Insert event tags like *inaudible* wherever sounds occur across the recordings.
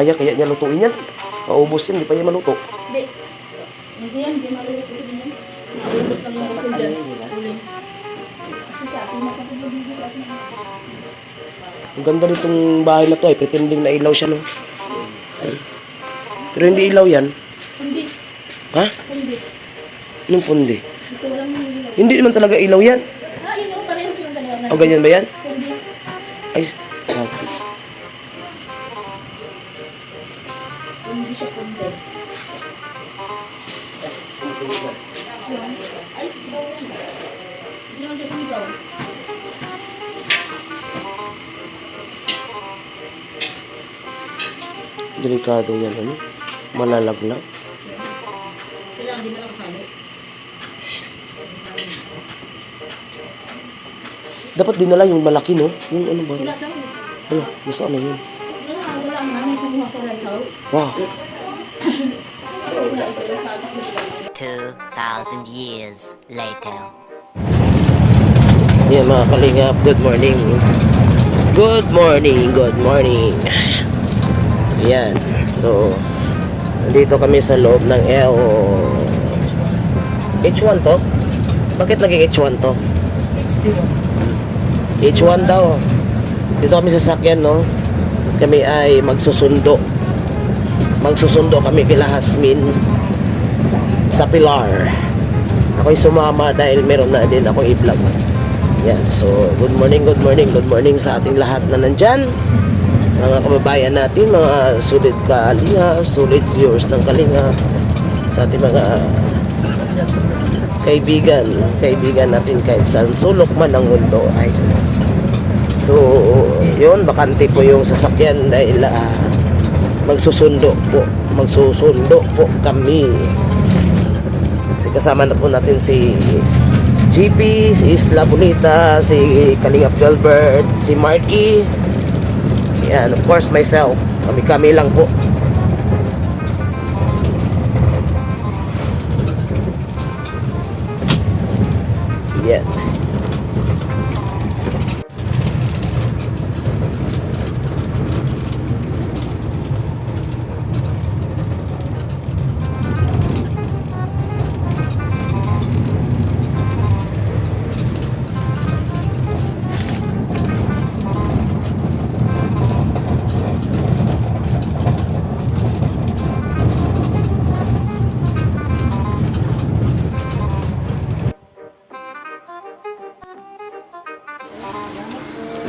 Kaya, kaya niya lutuin yan. Maubos yan, di pa yan maluto. Hindi. Hindi yan, hindi lang yung usul dyan. Uling. Kasi sa. Ang ganda nitong bahay na to ay pretending na ilaw siya, no? Pero hindi ilaw yan. Hindi. Ha? Hindi. Anong pundi? Lang. Hindi naman talaga ilaw yan. Ah, ilaw pa rin silang dalawa. O, ganyan ba yan? Hindi. Ay, Delikado yan, ano? Malalaglag. Dapat dinala yung malaki, no? Yung ano ba? Wala daw. Wala, nasa ano yun? Wala, wala ang namin kumuha sa ikaw. Wow. Wala, ito lang sa akin. 2,000 years later. Yan mga kalingap, good morning. Good morning, good morning. Yan, so, nandito kami sa loob ng L... H1 to? Bakit naging H1 to? H1 daw. Dito kami sa sakyan, no? Kami ay magsusundo. Magsusundo kami kila Hasmin sa Pilar. Ako'y sumama dahil meron na din ako i-vlog. Yan, so good morning, good morning, good morning sa ating lahat na nandyan. Mga kababayan natin, mga sulit kalinga, sulit viewers ng kalinga, sa ating mga kaibigan, kaibigan natin kahit saan. Sulok man ng mundo. Ay. So yun bakante po yung sasakyan dahil ah, magsusundo po magsusundo po kami. Kasi kasama na po natin si GP, si Isla Bonita, si Kalingap Gilbert, si Marky yan, of course myself. Kami kami lang po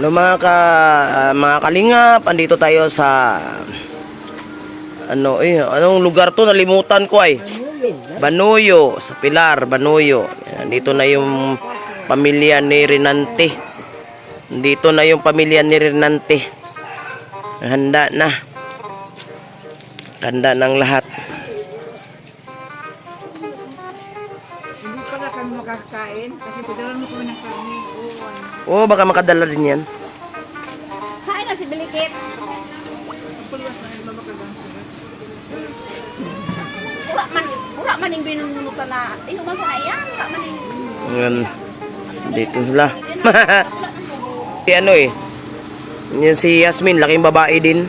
Hello mga ka ah, mga kalingap, andito tayo sa ano eh, anong lugar to nalimutan ko ay. Banuyo, sa Pilar, Banuyo. Nandito na yung pamilya ni Renante. Nandito na yung pamilya ni Renante. Handa na. Handa ng lahat. Oo, Oh, baka makadala din yan. Kain na si Bilikit. Ura man, ura man yung binununutan na. Inuman sa ayan, ura man yung... Yan. Dito sila. *laughs* si ano eh. Yan si Yasmin, laking babae din.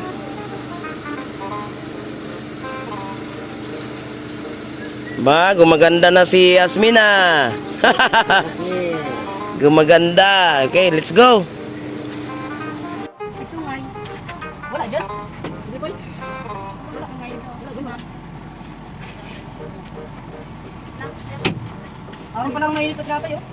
Ba, gumaganda na si Yasmin ah. *laughs* gumaganda. Okay, let's go. Si Sungay. Wala dyan. Hindi ko Wala ngayon. Wala. Araw pa lang mainit at kata yun.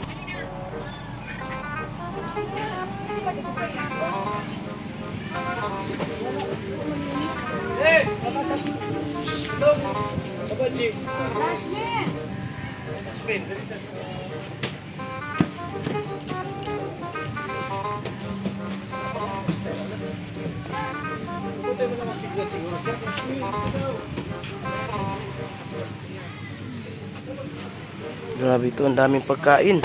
Grabe ito, ang daming pagkain.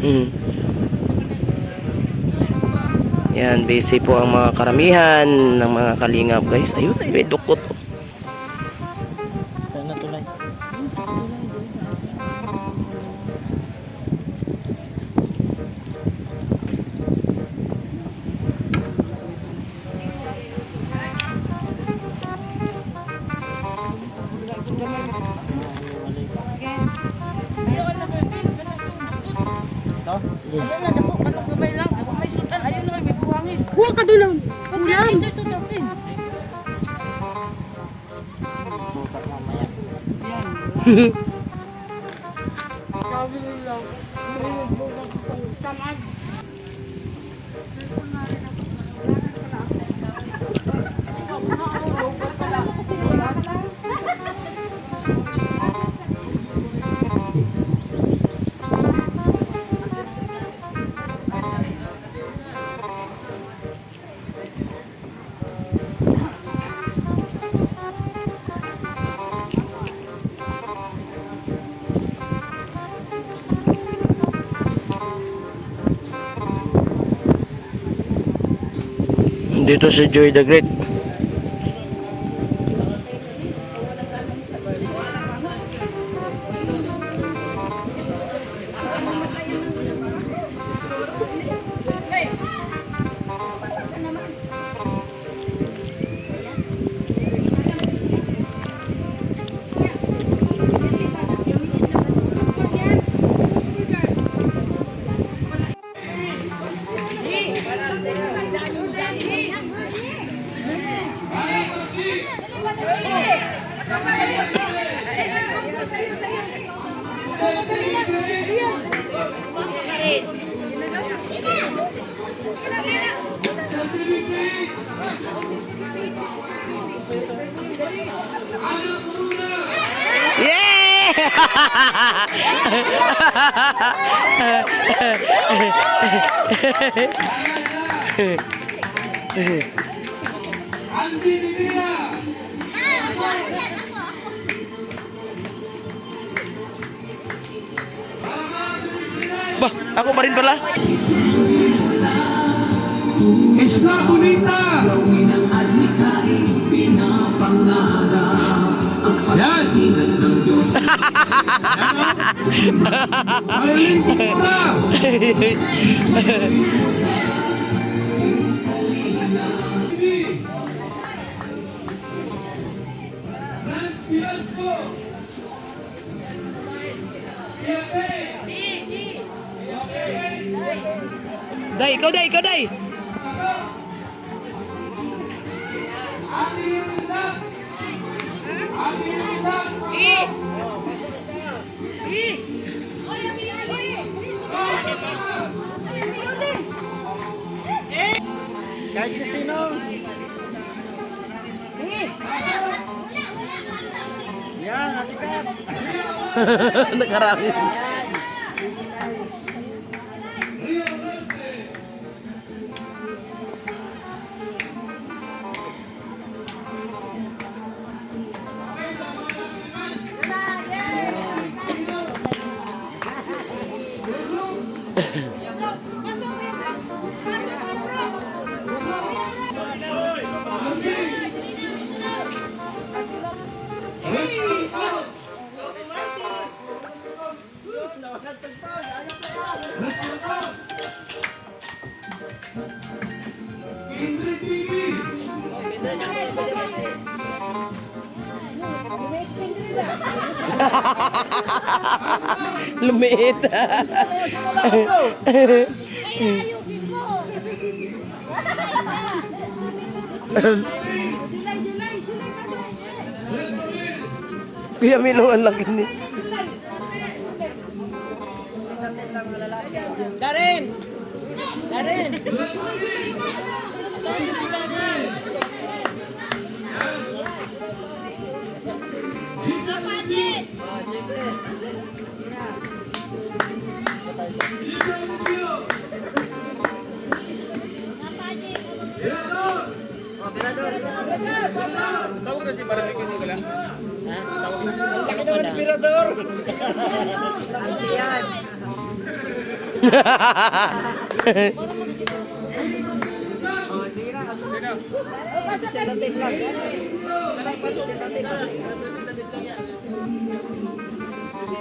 Mm. Yan, busy po ang mga karamihan ng mga kalingap guys. Ayun, ay may dukot. Sabi nila, bukas itong tamad. Dito si Joy the Great. Bah, ako pa rin pala. Isla Bonita! Yan! *laughs* Marilyn Cultura! *laughs* Day, ikaw day, ikaw day. Kahit *laughs* na sino. Yan. Nakarami. *laughs* Lumiit. Kuya Milo, ang laki ni. Darin! Darin! Tawag na si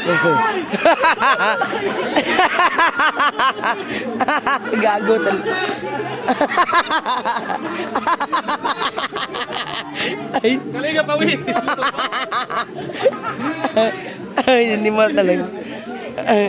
*laughs* Gago tal- Ay. Kaliga pa, wait. Ay, hindi mo talaga. Ay.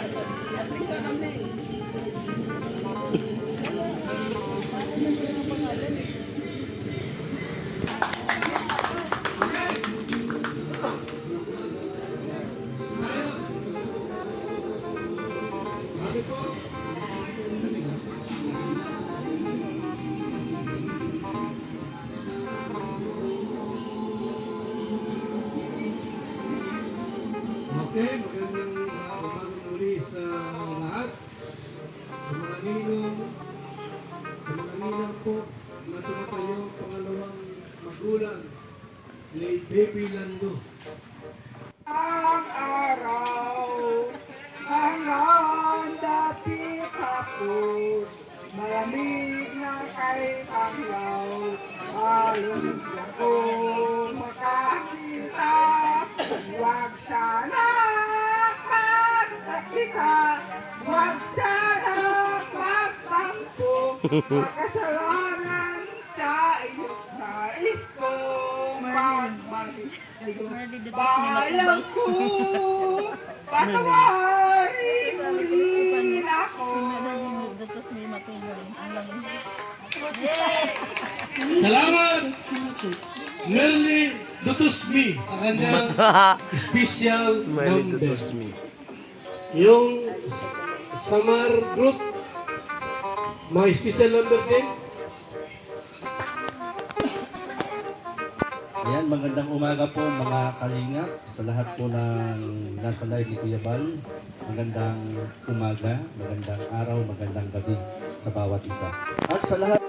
Baby Lando. Ang araw, ang nandapit hapon, malamig na kay anglaw, alon ako. Makakita, huwag sana magtakika, huwag sana magtampo, *laughs* ko, patawarin mo rin ako. Datos may matubang. Ang langis. Salamat! Nelly Dutusmi sa kanyang *laughs* special number. Yung Samar Group, may special number din. Ayan, magandang umaga po mga kalingap sa lahat po ng nasa live ni Kuya Bal. Magandang umaga, magandang araw, magandang gabi sa bawat isa. At sa lahat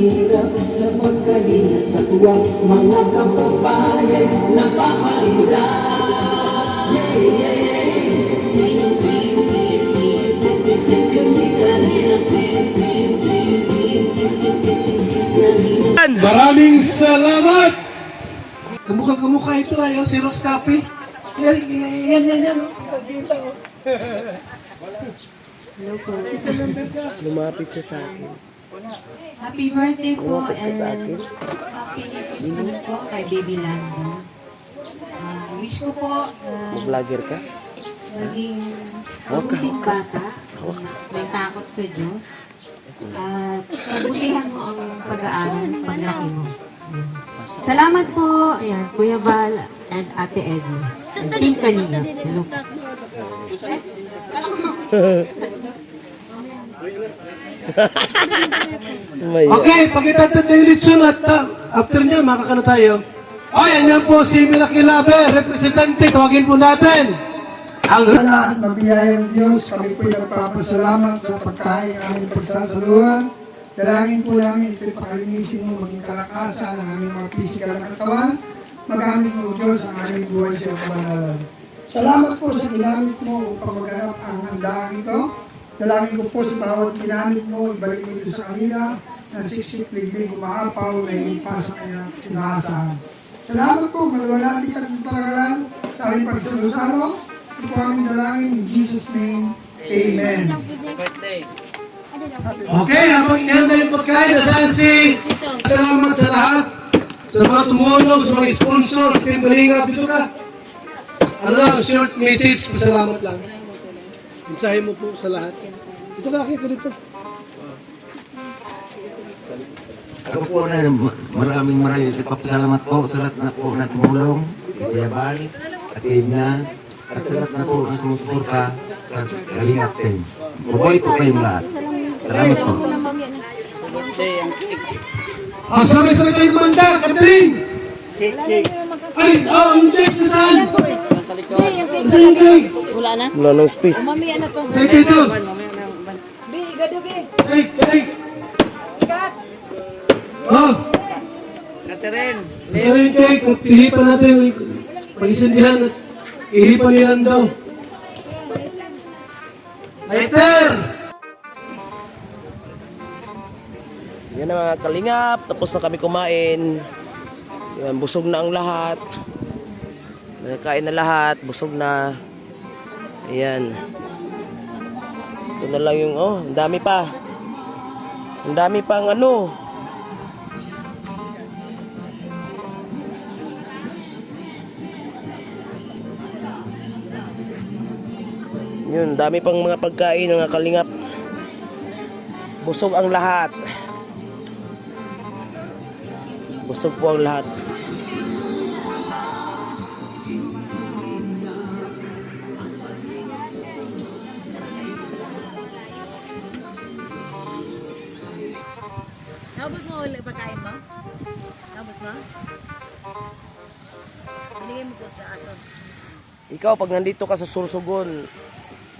hirap sa pagkalinga sa tuwa Mga kababayan na pamahirap Yeah, yeah, Maraming salamat! Kamukhang kamukha ito ayo si Rox Capi. Yan, yan, yan, yan. oh. Kita, oh. Lumapit siya sa akin. Happy birthday po and happy Christmas po kay Baby Lando. Ah, wish ko po na Mag-vlogger ka? maging mabuting bata, may takot sa Diyos. At pabutihan mo ang pag-aaral paglaki mo. Salamat po, ayan, Kuya Val and Ate Edna. And Team Kanina. Hello. Okay, pakita natin yung litson at uh, after niya, makakano tayo. O, yan po si Miracle Lover, representante, tawagin po natin. Ang Wala at mabiyayang Diyos, kami po'y nagpapasalamat sa pagkain ng aming pagsasaluhan. Dalangin po namin ito'y pakalinisin mo maging kalakasan ng aming mga pisikal na katawan. Magamit mo, Diyos, ang aming buhay sa kamanalan. Salamat po sa ginamit mo upang maganap ang handaan ito. Dalangin ko po sa bawat ginamit mo, ibalik mo ito sa kanila ng siksik, liglig, umaapaw, na hindi pa sa kanyang kinaasahan. Salamat po, malawalati ka ng paragalan sa aming pagsalusalo. Ito po aming dalangin in Jesus' name. Amen. Okay, habang inihanda yung pagkain, nasaan si... Salamat sa lahat. Sa mga tumulong, sa mga sponsor, sa Team Kalingap, dito ka. Ano lang, short message, pasalamat lang. Mensahe mo po sa lahat. Ito ka, kaya dito. Ako po na maraming maraming nagpapasalamat po sa lahat na po na tumulong, Kuya Bal, at Edna, at sa lahat na po na sumusuporta at kalingap team. Mabuhay po kayong lahat. Salamat po. Ah, sabay-sabay tayo kumanda, Catherine! Ay, oh, yung cake na saan? Nasa likod. Nasaan yung cake? wala nang space. Cake dito. Cake, cake. Oh. Catherine. Catherine cake, at pilipan natin. Pag-isindihan at iripan nilang daw. Lighter! Yan na mga kalingap, tapos na kami kumain. Yan, busog na ang lahat. Nakakain na lahat, busog na. Ayan. Ito na lang yung, oh, ang dami pa. Ang dami pang ano. Yun, dami pang mga pagkain, mga kalingap. Busog ang lahat. Busog po ang lahat. Ikaw, pag nandito ka sa Sursugon,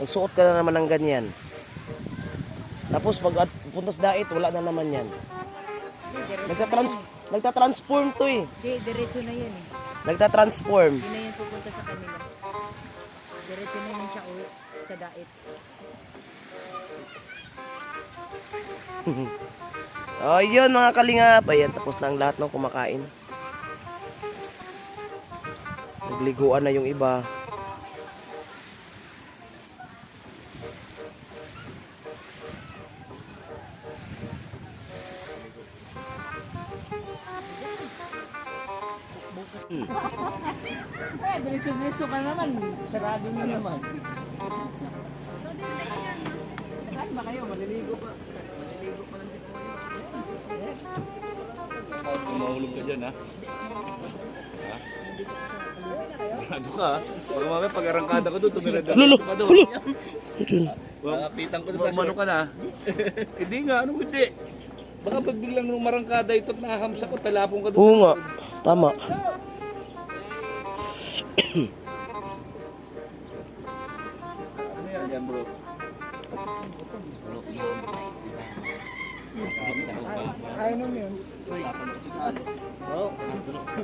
magsuot ka na naman ng ganyan. Tapos pag at, punta sa dait, wala na naman yan. Nagtatrans nagtatransform to eh. Di, diretso na yan eh. Nagtatransform. Hindi na yan pupunta sa kanila. Diretso na yan siya uwi sa dait. *laughs* Oh, yun mga kalingap. Ayan, tapos na ang lahat ng kumakain. Nagliguan na yung iba. Diretso-diretso ka naman. Sarado mo naman. Saan ba kayo? Maliligo pa. Maliligo pa lang dito. Mahulog ka dyan, ha? Ha? Ano ka, ha? Baka mamaya pag-arangkada ko doon, tumira ka Lolo, ka doon. lolo. Yun. Makapitan ko na sa Umano ka na. *laughs* hindi nga, ano hindi. Baka pag biglang nung marangkada ito at nahamsa ko, talapong ka doon. Oo nga. Tama.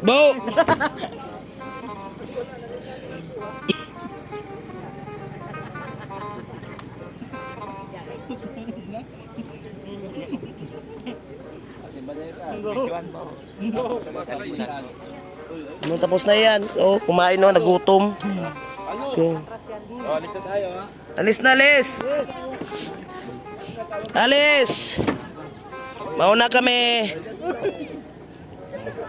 Bo! Nung tapos na yan. Oh, kumain no, nagutom. Okay. alis na tayo ha. Alis na, alis. Alis. Mauna kami.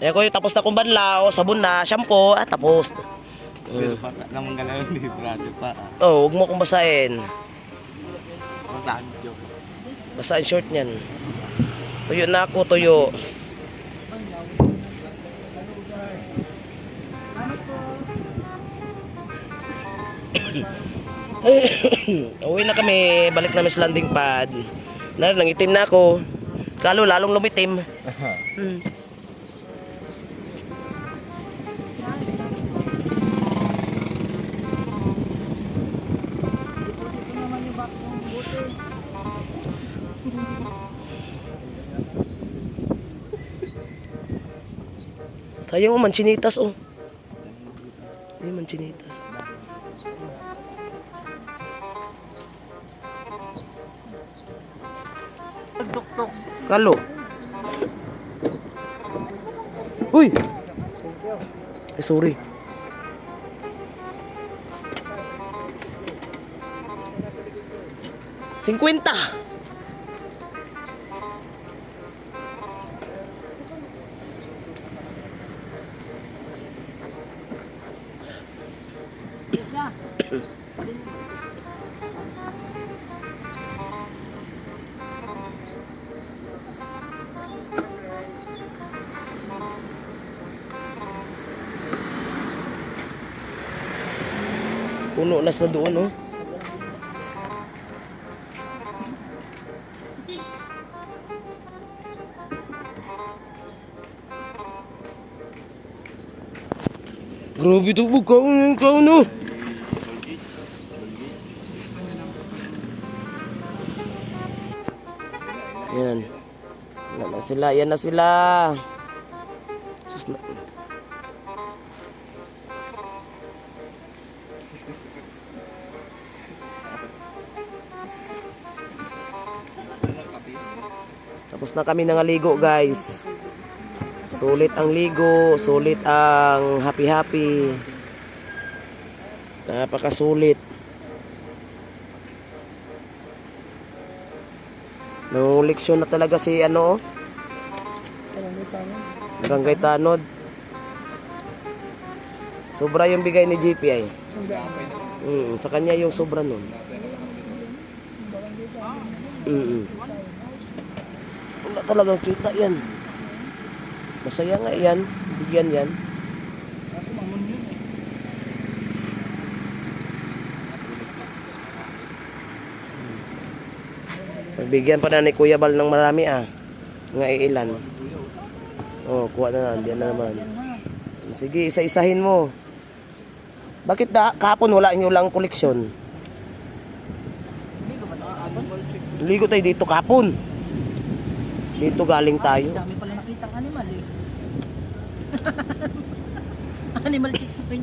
Eh ko tapos na kong banlaw, sabon na, shampoo, ah, tapos. Pero pa naman galaw ni brado pa. Oh, huwag mo kong basahin. Masaan siya. Basahin short niyan. Tuyo na ako, tuyo. *coughs* Uwi na kami, balik namin sa landing pad. Na, nangitim na ako. Kalo lalong lumitim. *laughs* Hmm. Sayang oh, manchinitas oh. Ay, manchinitas. Uy! Eh, sorry. Cinquenta! Puno na sa doon, oh. Grabe to, bukaw ng ikaw, no? Yan. Yan na sila, yan na sila. Sus na. Tapos na kami nangaligo guys. Sulit ang ligo, sulit ang happy-happy. Napakasulit. No leksyon na talaga si ano, oh. Barangay Tanod. Sobra yung bigay ni GPI. Mm, sa kanya yung sobra nun. Mm. Wala talagang kita yan. Masaya nga yan. Bigyan yan. Pagbigyan pa na ni Kuya Bal ng marami ah. Nga ilan. Oh, kuha na na. Diyan na naman. Sige, isa-isahin mo. Bakit da, kahapon wala nyo lang koleksyon? Ligo tayo dito kahapon. Dito galing tayo. Dami pala nakitang animal eh. *laughs* animal chicken.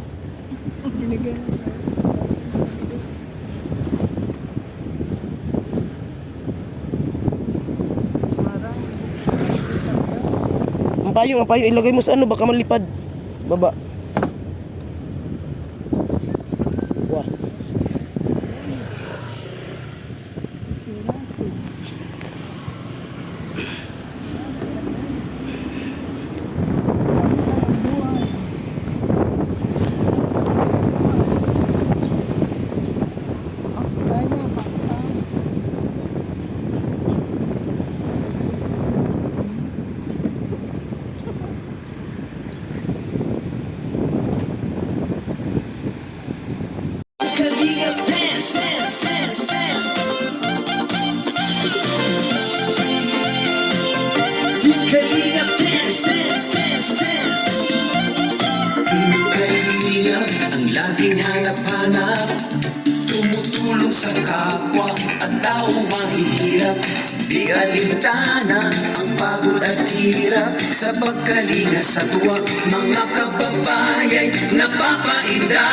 Ang payong, ang payong, ilagay mo sa ano, baka malipad. Baba. Taong mahihirap. Di alintana ang pagod at hirap. Sa pagkalinga sa tuwa Mga kababayay napapainda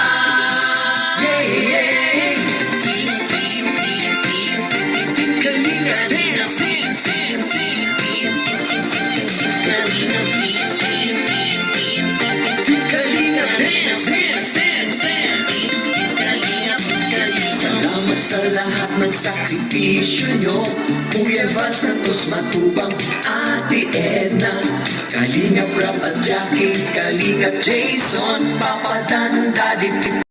sa lahat ng sakripisyo nyo. Kuya Val Santos Matubang Ate Edna. Kalinga Prab at Jackie Kalinga Jason Papa Dan Daddy